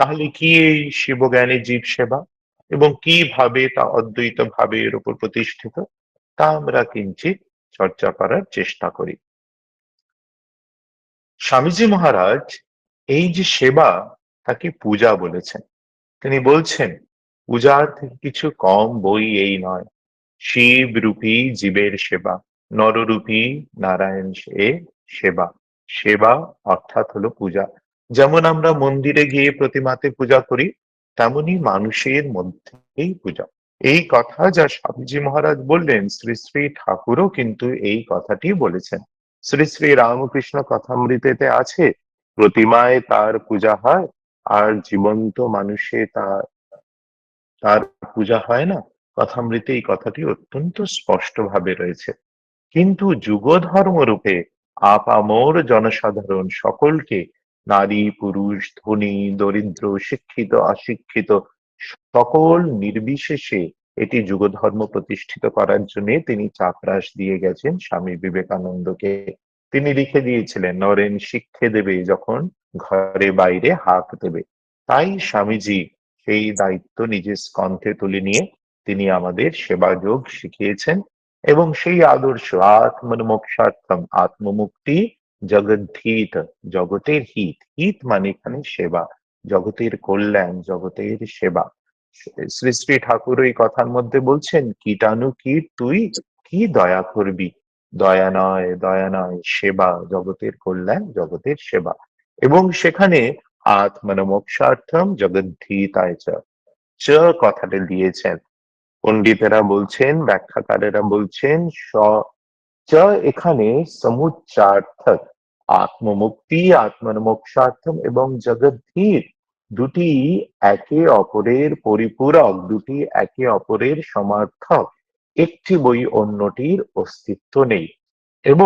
তাহলে কি এই শিবজ্ঞানী জীব সেবা? এবং কীভাবে তা অদ্বৈত ভাবের উপর প্রতিষ্ঠিত? তা আমরা কিঞ্চিত চর্চা করার চেষ্টা করি। স্বামীজি মহারাজ এই যে সেবা তাকে পূজা বলেছেন। তিনি বলছেন, পূজার থেকে কিছু কম বই এই নয়। শিব রূপী জীবের সেবা, নররূপী নারায়ণ এ সেবা। সেবা অর্থাৎ হলো পূজা। যেমন আমরা মন্দিরে গিয়ে প্রতিমাতে পূজা করি, তেমনি মানুষের মধ্যেই পূজা। এই কথা যা স্বামীজি মহারাজ বললেন, শ্রী শ্রী ঠাকুরও কিন্তু এই কথাটি বলেছেন। শ্রী শ্রী রামকৃষ্ণ কথামৃতেতে আছে, প্রতিমায় তার পূজা হয়, আর জীবন্ত মানুষে তার তার পূজা হয় না? কথামৃতে এই কথাটি অত্যন্ত স্পষ্ট ভাবে রয়েছে। কিন্তু যুগ ধর্ম রূপে আপামর জনসাধারণ সকলকে নারী, পুরুষ, ধনী, দরিদ্র, শিক্ষিত, অশিক্ষিত, সকল নির্বিশেষে এটি যুগধর্ম প্রতিষ্ঠিত করার জন্য তিনি চাপরাস দিয়ে গেছেন স্বামী বিবেকানন্দকে। তিনি লিখে দিয়েছিলেন, নরেন, শিক্ষে দেবে যখন ঘরে বাইরে হাত দেবে। তাই স্বামীজি সেই দায়িত্ব নিজের স্কন্ধে তুলে নিয়ে তিনি আমাদের সেবা যোগ শিখিয়েছেন এবং সেই আদর্শ আত্মন মোক্ষার্থম আত্মমুক্তি জগদ্ধিত জগতের হিত। হিত মানে এখানে সেবা, জগতের কল্যাণ, জগতের সেবা। শ্রী শ্রী ঠাকুর ওই কথার মধ্যে বলছেন, কীটাণু কি তুই কি দয়া করবি? দয়া নয় দয়া নয়, সেবা, জগতের কল্যাণ, জগতের সেবা। এবং সেখানে আত্মন মোক্ষার্থম জগদ্ধিতায় চ কথাটা দিয়েছেন। পণ্ডিতেরা বলছেন, ব্যাখ্যাকারেরা বলছেন, স, চ এখানে সমুচ্চার্থক আত্মমুক্তি আত্মমোক্ষার্থম এবং জগদ্ধীর দুটি একে অপরের পরিপূরক, দুটি একে অপরের সমার্থক। একটি বই অন্যটির অস্তিত্ব নেই।